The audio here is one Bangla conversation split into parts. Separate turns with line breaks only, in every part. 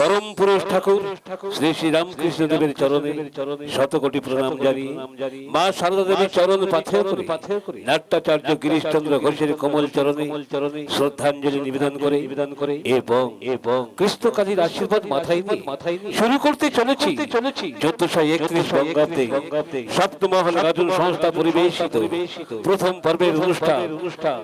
পরম পুরুষ ঠাকুর শ্রী শ্রী রামকৃষ্ণ দেবের চরণে শতকোটি প্রণাম জানি মা সারদা দেবীর চরণ পাথেয় করে। নাট্যাচার্য গিরিশচন্দ্র ঘোষের কোমল চরণে শ্রদ্ধাঞ্জলি নিবেদন করে নিবেদন করে এবং এবং কৃষ্ণ কালীর আশীর্বাদ মাথায় নিয়ে মাথায় শুরু করতে চলেছি। চলেছি। চোদ্দশো একত্রিশ বঙ্গাব্দে সপ্তমহল গাজন সংস্থা পরিবেশিত। প্রথম পর্বের অনুষ্ঠান।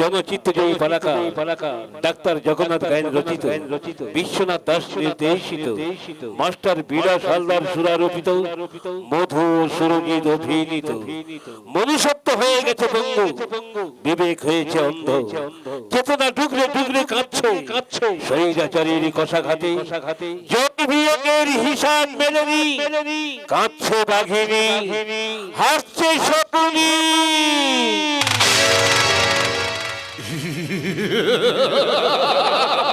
জনচিত্তজয়ী পালাকা পালাকা ডাক্তার জগন্নাথ গায়ন রচিত। রচিত। বিশ্বনাথ দাস নির্দেশিত মাস্টার বিলাস হালদার সুরারোপিত মধু সুরঙ্গিত অভিনীত। মনুষ্যত্ব হয়ে গেছে পঙ্গু বিবেক হয়েছে অন্ধ। চেতনা ডুগরে ডুগরে কাঁদছে কাঁদছে শরীরাচারীর কষাঘাতে। জয় বিয়োগের হিসাব মেলেনি কাঁদছে বাঘিনী। হাসছে শকুনি।
मैं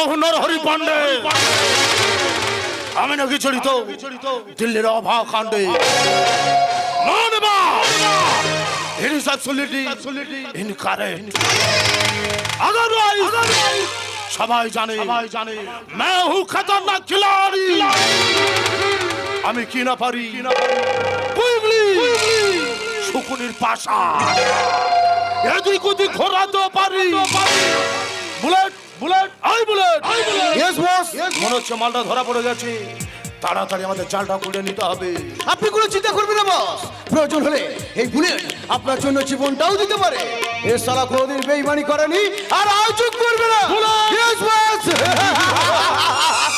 हूं नरहरि पांडे আমি নাকি জড়িত দিল্লির অভা কাণ্ডে মানবা It is absolutely incorrect. Otherwise, সবাই জানে সবাই জানে मैं हूं खतरनाक खिलाड़ी আমি কি না পারি বুগলি শুকুনির পাশা এদিক ওদিক ঘোরাতে পারি bullet bullet I bullet yes boss মনে হচ্ছে মালটা ধরা পড়ে গেছে। তাড়াতাড়ি আমাদের জালটা খুলে নিতে হবে।
আপনি কোনো চিন্তা করবেন না বস প্রয়োজন হলে এই বুলেট আপনার জন্য জীবনটাও দিতে পারে। এ সালা কোনোদিন বেইমানি করেনি আর আয়োজন করবে না। boss!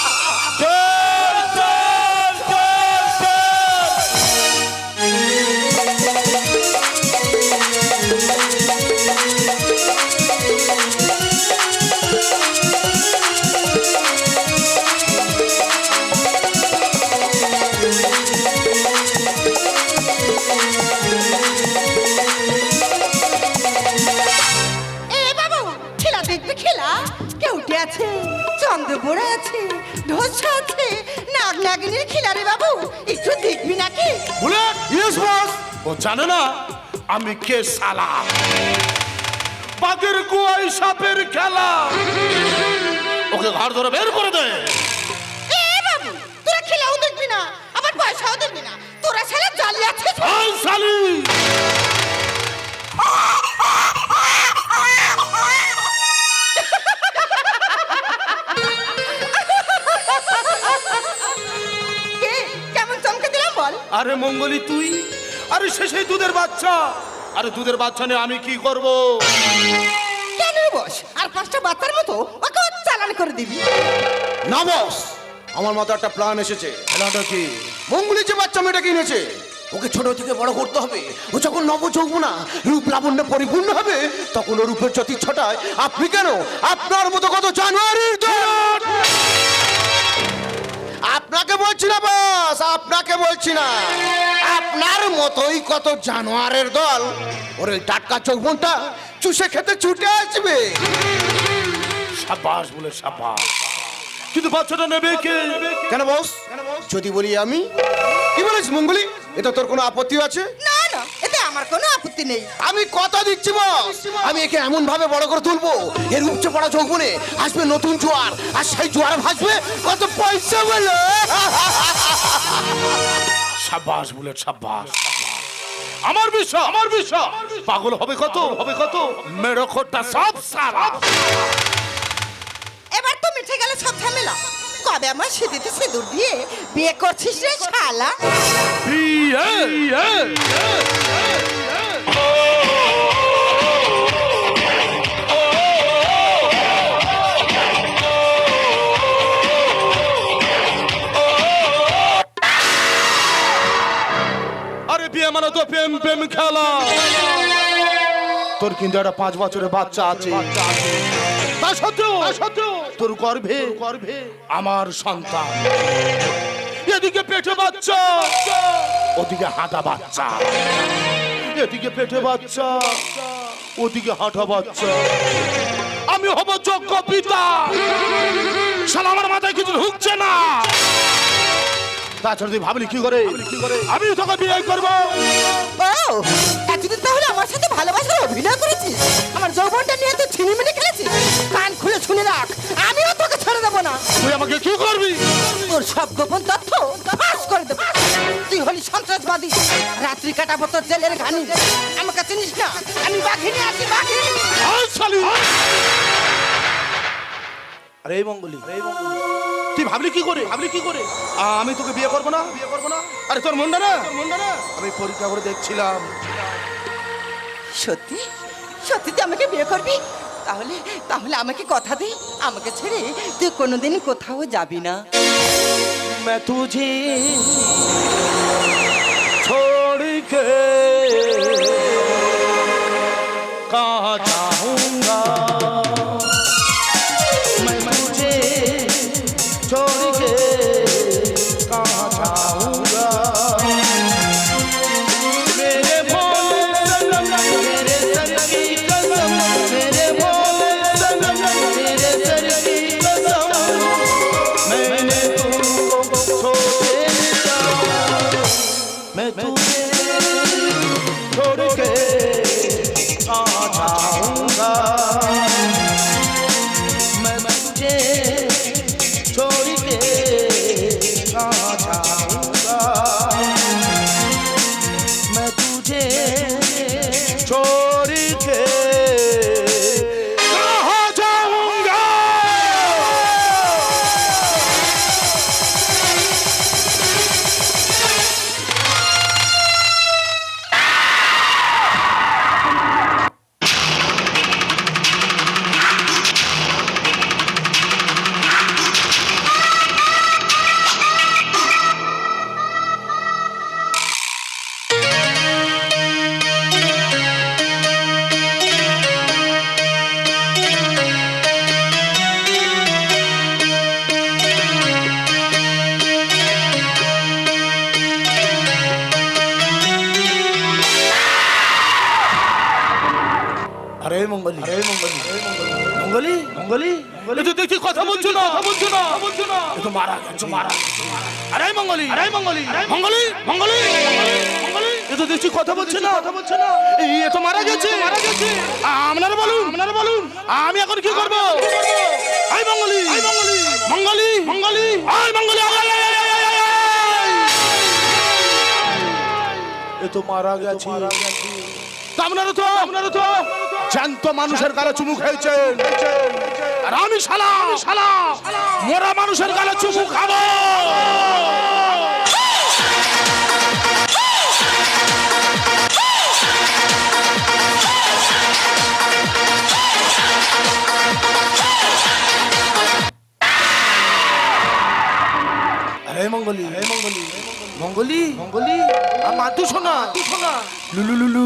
পড়ে আছে ঢোসা আছে নাগ নাগিনীর খেলা রে বাবু একটু দেখবি নাকি?
বুলেট ইয়েস বস ও জানে না আমি কে সালা বাঘের গুয়াই সাপের খেলা। ওকে ঘর ধরে বের করে দে।
এ বাবু তোরা খেলাও দেখবি না আবার পয়সাও দেখবি না। তোরা ছেলে জালি আছে
এই আরে মঙ্গলি তুই? আরে সে সেই দুধের বাচ্চা। আরে দুধের বাচ্চা নিয়ে আমি কি করব?
কেন বস? আর পাঁচটা বাচ্চার মতো ওকে চালান করে দিবি?
না বস আমার মাথায় একটা প্ল্যান এসেছে।
খেলাটা কি?
মঙ্গলি যে বাচ্চা মেয়েটা কিনেছে ওকে ছোট থেকে বড় করতে হবে। ও যখন নব যৌবনা রূপ লাবণ্যে পরিপূর্ণ হবে তখন ও রূপের জ্যোতি ছটায়। আপনি কেন? আপনার মতো কত জানুয়ারির আপনাকে বলছি না। আপনার মতোই কত জানোয়ারের দল। ওর ওই টাটকা চৌবনটা চুষে খেতে ছুটে আসবে।
সাবাস বলে সাবাস। কিন্তু বাচ্চাটা নেবে কে?
কেন বস? যদি বলি আমি। কি বলিস মঙ্গলি? এটা তোর কোনো আপত্তি আছে?
না আমার কোনো আপত্তি নেই।
আমি কথা দিচ্ছি বস আমি একে এমন ভাবে বড় করে তুলবো এর উপচে পড়া যৌবনে আসবে নতুন জোয়ার আর সেই জোয়ার ভাসবে কত পয়সা বলে?
সাবাস বলে সাবাস আমার বিষয় আমার বিষয়। পাগল হবে কত? হবে কত? মেরো খোটা সব সারা।
এবার তো মিঠে গেল সব ঝামেলা। কবে আমার সেদিতে সিঁদুর দিয়ে বিয়ে করছিস রে শালা?
বিয়ে? মানে তো প্রেম প্রেম খেলা। তোর কিন্তু একটা পাঁচ বছরের বাচ্চা আছে। তা সত্ত্বেও সত্ত্বেও। তোর গর্ভে গর্ভে আমার সন্তান। এদিকে পেটে বাচ্চা, ওদিকে হাঁটা বাচ্চা। এদিকে পেটে বাচ্চা ওদিকে হাঁটা বাচ্চা। আমি হব যোগ্য পিতা। শালা আমার মাথায় কিছু ঢুকছে না। তাছাড়া তুই ভাবলি কি করে? আমি তোকে বিয়ে করব।
এতদিন তাহলে আমার সাথে ভালোবাসার অভিনয় করেছিস। আমার যৌবনটা নিয়ে তো ছিনিমিনি খেলেছিস। কান খুলে শুনে রাখ আমিও তোকে ছেড়ে দেবো না।
তুই আমাকে কি করবি?
ওর সব গোপন তথ্য ফাঁস করে দেবো। তুই হলি সন্ত্রাসবাদী রাত্রি কাটাবো তোর জেলের ঘানি আমাকে চিনিস না আমি বাঘিনী আছি বাঘিনী
আয় শালি। আরে এই মঙ্গলি তুই ভাবলি কি করে ভাবলি কি করে আ, আমি তোকে বিয়ে করবো না বিয়ে করবো না আরে তোর মনটা না মনটা না আমি পরীক্ষা করে দেখছিলাম
সত্যি সত্যি তুই আমাকে বিয়ে করবি তাহলে তাহলে আমাকে কথা দে আমাকে ছেড়ে তুই কোনোদিন কোথাও যাবি না
मैं तुझे heart. তো মারা গেছে মারা আরে মঙ্গলি আরে মঙ্গলি। মঙ্গলি মঙ্গলি মঙ্গলি। এ তো দেখছি কথা বলছে না। কথা বলছে না। এই এ তো মারা গেছে। মারা গেছে। আপনারা বলুন। আপনারা বলুন। আমি এখন কি করব? আই মঙ্গলি। আই মঙ্গলি। আই। এ তো মারা গেছে। তা আপনারা তো আপনারা তো জ্যান্ত মানুষের গালে চুমু খেয়েছেন। আর আমি শালা শালা। মরা মানুষের গালে চুমু খাব। আরে মঙ্গলি মঙ্গলি। মঙ্গলি? মঙ্গলি? আর মাতু শোনা? শোনা। লুলু লুলু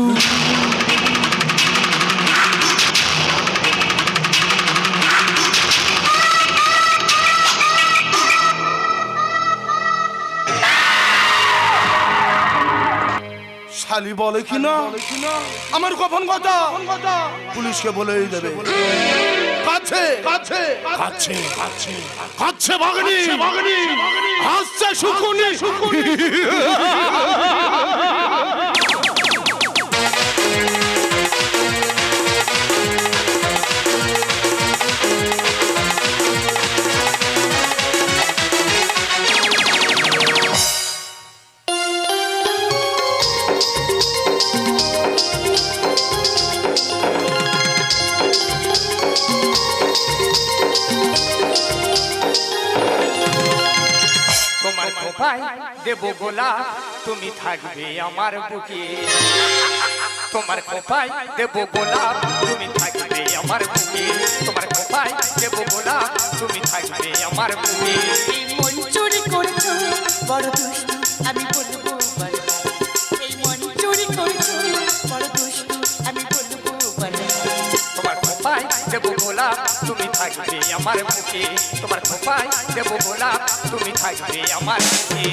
শালি বলে কি না? আমার কখন কথা। পুলিশকে বলেই দেবে। কাছে। কাছে। কাছে। কাছে। কাছে বাগনি বাগনি হাসছে শুকুনি। শুকুনি।
দেব গোলা, তুমি থাকবে আমার বুকে। তোমার কোপায় দেব গোলা, তুমি থাকবে আমার বুকে। তোমার কোপায় দেব গোলা, তুমি থাকবে আমার বুকে।
মন চুরি করছ, বড় দুষ্ট, আমি বলব
দেব গোলাপ তুমি থাকবে আমার মুখে। তোমার খোপায় দেবো গোলাপ তুমি থাকবে আমার বুকে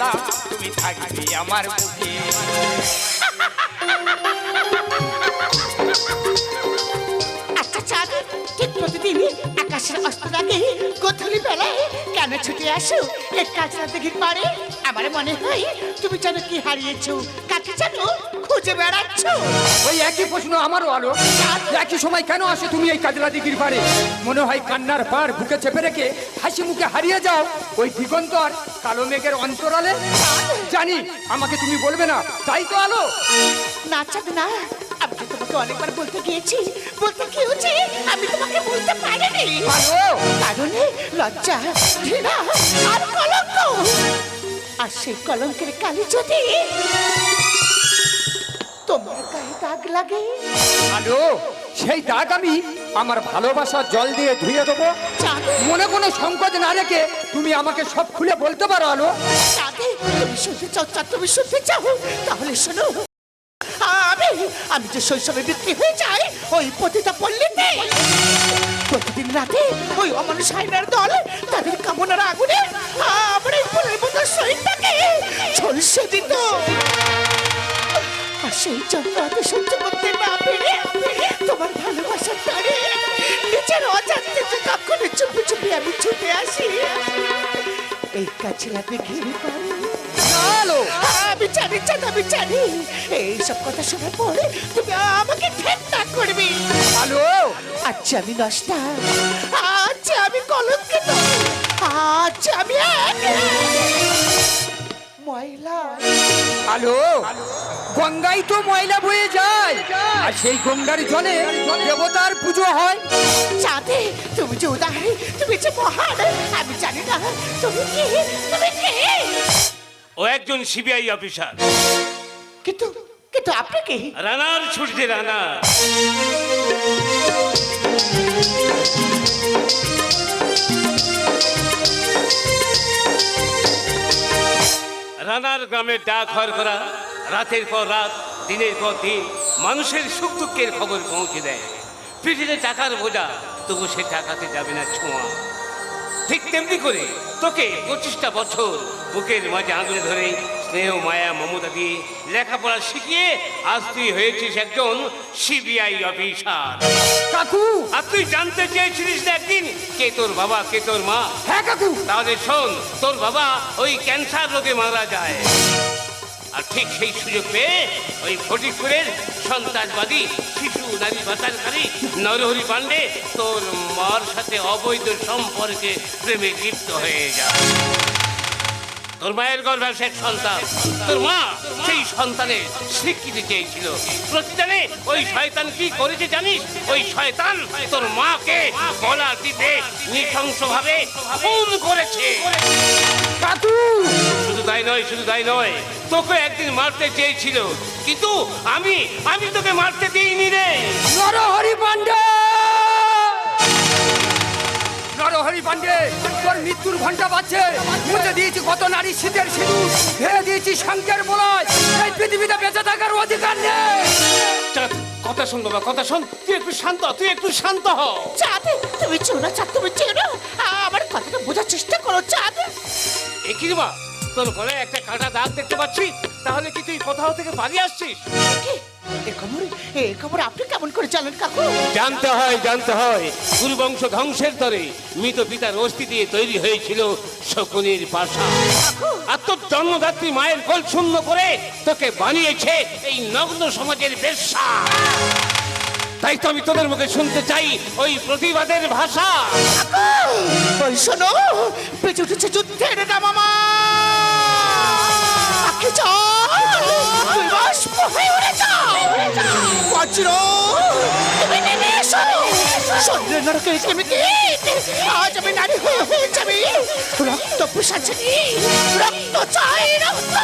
গোলাপ তুমি থাকবে আমার বুকে।
আচ্ছা চাঁদ ঠিক প্রতিদিনই আকাশের অস্ত আগে গোধূলি বেলায় কেন ছুটে আসো। এক কাজরা দিঘির পারে। আমার মনে হয় তুমি যেন কি হারিয়েছো। কাকে যেন খুঁজে বেড়াচ্ছ।
ওই একই প্রশ্ন আমারও আলো একই সময় কেন আসে তুমি এই কাজলা দিঘির পারে? মনে হয় কান্নার পার বুকে চেপে রেখে হাসি মুখে হারিয়ে যাও। ওই দিগন্তর কালো মেঘের অন্তরালে? জানি আমাকে তুমি বলবে না। তাই তো আলো।
না চাঁদ না। তোমাকে অনেকবার বলতে গিয়েছি বলতে গিয়েছি আমি তোমাকে বলতে পারিনি। কারণে লজ্জা ঘৃণা আর কলঙ্ক। আর সেই কলঙ্কের কালি যদি তোমার গায়ে দাগ লাগে?
আলো সেই দাগ আমি আমার ভালোবাসার জল দিয়ে ধুয়ে দেবো। মনে কোনো সংকোচ না রেখে তুমি আমাকে সব খুলে বলতে পারো আলো।
তুমি শুনতে চাও তুমি শুনতে চাও তাহলে শোনো। আমি যে শৈশবে বিক্রি হয়ে যাই, ওই পতিতা পল্লীতে। প্রতিদিন রাতে ওই অমানুষ হাইনার দল তাদের কামনার আগুনে আমার এই ফুলের মতো শরীরটাকে ঝলসে দিত। আর সেই যন্ত্রণাতে সহ্য করতে না পেরে তোমার ভালোবাসার টানে নিজের অজান্তে যে কখনো চুপি চুপি আমি ছুটে আসি। এই কাছিলা ঘিরে পারে
চলো।
আমি জানি জানি আমি জানি এইসব কথা শোনার পরে তুমি আমাকে ঠেকটা করবে।
হ্যালো
আচ্ছা আমি নষ্টা আচ্ছা আমি কলঙ্কিত। আচ্ছা আমি ময়লা।
আলো। গঙ্গাই তো ময়লা বয়ে যায়। আর সেই গঙ্গার জলে দেবতার পুজো হয়।
চাঁদে তুমি যে উদাহরণ তুমি যে মহান আমি জানি না তুমি কি? তুমি কি?
ও একজন সিবিআই অফিসার।
কিন্তু কিন্তু আপনি কি?
রানার ছুটছে রানা রানার গ্রামে ডাক হর করা রাতের পর রাত দিনের পর দিন মানুষের সুখ দুঃখের খবর পৌঁছে দেয়। পৃথিবীতে টাকার বোঝা তবু সে টাকাতে যাবে না ছোঁয়া। ঠিক তেমনি করে তোকে পঁচিশটা বছর বুকের মাঝে আঙুলে ধরে স্নেহ মায়া মমতা দিয়ে লেখাপড়া শিখিয়ে আজ তুই হয়েছিস একজন সিবিআই অফিসার।
কাকু!
আর তুই জানতে চেয়েছিলিস না একদিন কে তোর বাবা কে তোর মা?
হ্যাঁ কাকু!
তাহলে শোন তোর বাবা ওই ক্যান্সার রোগে মারা যায়। আর ঠিক সেই সুযোগ পেয়ে ওই ফটিকপুরের সন্ত্রাসবাদী শিশু নারী পাচারকারী নরহরি পাণ্ডে তোর মার সাথে অবৈধ সম্পর্কে প্রেমে লিপ্ত হয়ে যায় তোর মায়ের গর্ভে আসে সন্তান। তোর মা সেই সন্তানের স্বীকৃতি চেয়েছিল। প্রতিদানে ওই শয়তান কি করেছে জানিস? ওই শয়তান তোর মাকে গলা টিপে নৃশংসভাবে খুন করেছে। নয় শুধু তাই নয় তোকে একদিন মারতে চেয়েছিল। কিন্তু আমি আমি তোকে মারতে দিইনি রে।
নরহরি পাণ্ডে! নরহরি পাণ্ডে তোর মৃত্যুর ঘণ্টা বাজছে। মুছে দিয়েছি কত নারী শীতের সিঁদুর ফেলে দিয়েছি শঙ্কের বলয়। এই পৃথিবীতে বেঁচে থাকার অধিকার নেই।
কথা শোন বাবা কথা শোন। তুই একটু শান্ত তুই একটু শান্ত হ।
চাঁদ তুমি চেনো চাঁদ তুমি চেনো আমার কথাটা বোঝার চেষ্টা করো চাঁদ।
একই রে মা? তোর গলায় একটা কাঁটা দাগ দেখতে পাচ্ছি। তাহলে কি তুই কোথাও থেকে পালিয়ে আসছিস?
কি? এ খবর এ খবর আপনি কেমন করে জানেন কাকু?
জানতে হয় জানতে হয় ধ্বংসের তরে মৃত পিতার অস্থি দিয়ে তৈরি হয়েছিল শকুনির পাশা আর তোর জন্মদাত্রী মায়ের কোল শূন্য করে তোকে বানিয়েছে এই নগ্ন সমাজের বেশ্যা। তাই তো আমি তোদের মুখে শুনতে চাই ওই প্রতিবাদের ভাষা।
ওই শোনো বেঁচে উঠেছে যুদ্ধের আঁকে যাও বাষ্প হয়ে উড়ে যাও বজ্র তুমি নেমে এসো শরীরের নরকের কেমিকে আজ আমি নারী হয়ে হয়ে যাবে রক্ত পিসাচিনি রক্ত চাই রক্ত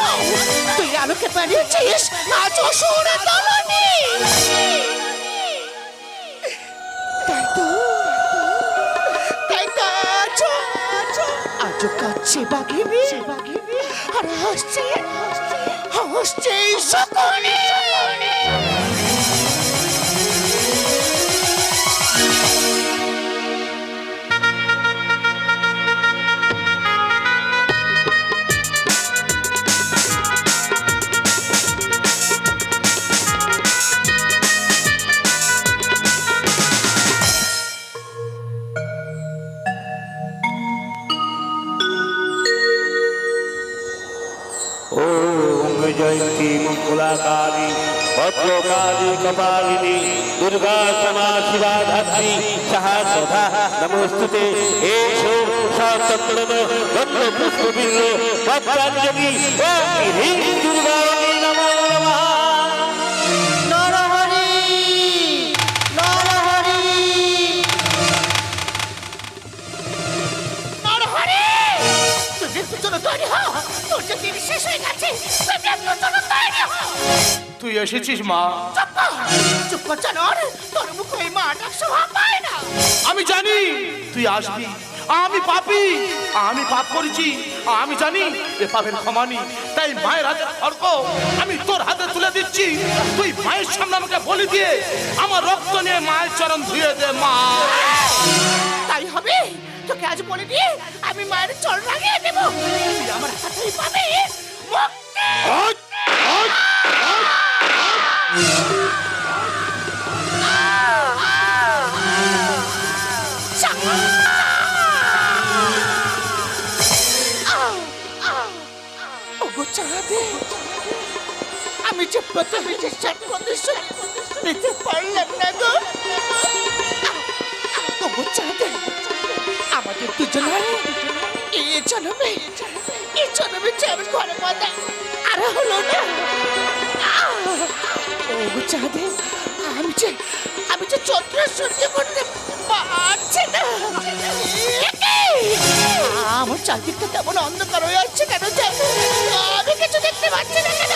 তুই আলোকে বানিয়েছিস আজ অসুর দলনি তাই তো। তাই তো আজ আজ কাছে বাঘিনি। আর হাসছে হাসছে সকলে
দুর্গা ক্ষমা শিবা ধাত্রী সাহা সধা নমস্তুতে এসো সতত্রম গন্ধ পুষ্পবিল্ল ভক্তাঞ্জলি ওম হ্রিং দুর্গায়
তুই
এসেছিস মা।
চুপ তোর মুখে মা ডাক শোভা পায় না।
আমি জানি তুই আসবি আমি পাপি আমি পাপ করেছি আমি জানি এ পাপের ক্ষমা নেই তাই মায়ের হাতে খড়ক আমি তোর হাতে তুলে দিচ্ছি। তুই মায়ের সামনে আমাকে বলি দিয়ে আমার রক্ত নিয়ে মায়ের চরণ ধুয়ে দে মা।
তাই হবে? তোকে আজ বলে দিয়ে আমি মায়ের চরণ লাগিয়ে দেব। তুই আমার হাতেই পাবে। মুক্তি! আমি যে প্রথমে যে সাত প্রদর্শন নিতে পারলাম না গো। ওগো চাঁদে, আমাদের দুজনের এই জন্মে এই জন্মে আমি ঘরে বাঁধা আর হলো না। আমার চারদিকটা কেমন অন্ধকার হয়ে কেন? আমি কিছু দেখতে পাচ্ছি না কেন?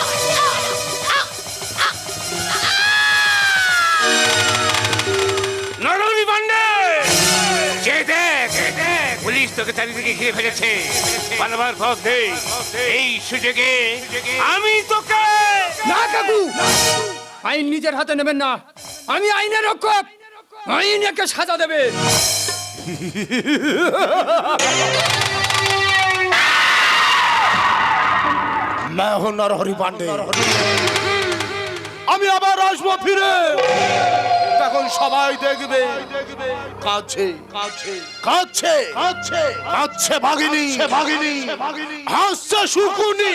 দেখ পুলিশ তোকে চারিদিকে ঘিরে ফেলেছে। পালাবার পথ নেই এই সুযোগে আমি তোকে
না কাকু আইন নিজের হাতে নেবেন না আমি আইনের রক্ষক আইন একে সাজা দেবে
मैं हूं नरहरि पांडे আমি আবার আসব ফিরে। এখন সবাই দেখবে। কাছে কাছে। কাছে। কাছে। কাছে ভাগিনী। ভাগিনী। হাসছে শুকুনি